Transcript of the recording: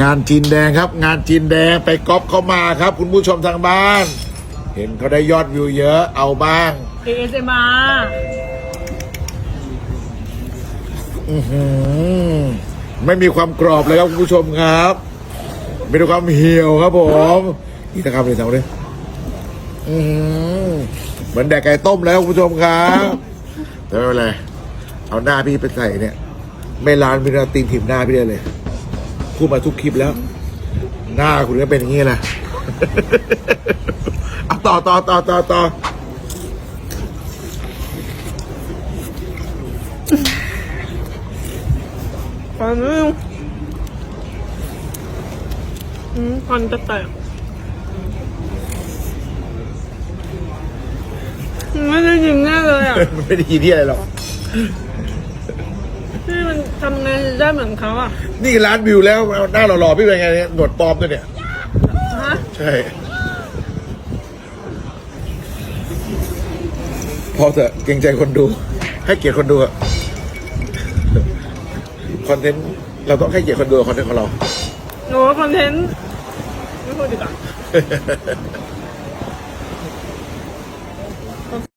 งานจีนแดงครับ งานจีนแดงไปก๊อปเข้ามาครับ คุณผู้ชมทางบ้าน เห็นเขาได้ยอดวิวเยอะเอาบ้าง ASMR อื้อหือไม่มีความกรอบเลยครับคุณผู้ชมครับมีแต่ความเหี่ยวครับผมนี่นะครับเลยสองเลยอื้อหือเหมือนแดกไก่ต้มแล้วคุณผู้ชมครับแต่ไม่เป็นไรเอาหน้าพี่ไปใส่เนี่ย ไม่ร้านพี่นาตีนถิ่มหน้าพี่ได้เลย พูดมาทุกคลิปแล้ว หน้าคุณก็เป็นอย่างนี้แหละเอาต่อต่อต่อต่อต่อฟันไม่อืมฟันจะแตกไม่ได้ยินแน่เลยอะมันไม่ได้ยินที่อะไรหรอกพี่ มันทำไงได้เหมือนเขาอะนี่ร้านวิวแล้วเอาหน้าหล่อๆพี่เป็นไงเนี่ยหนวดปลอมด้วยเนี่ย ฮะใช่ พอเถอะเกรงใจคนดู ให้เกียรติคนดูอะคอนเทนต์เราต้องให้เกียรติคนดูกับคอนเทนต์ของเรา หนูคอนเทนต์ไม่พูดดีกว่า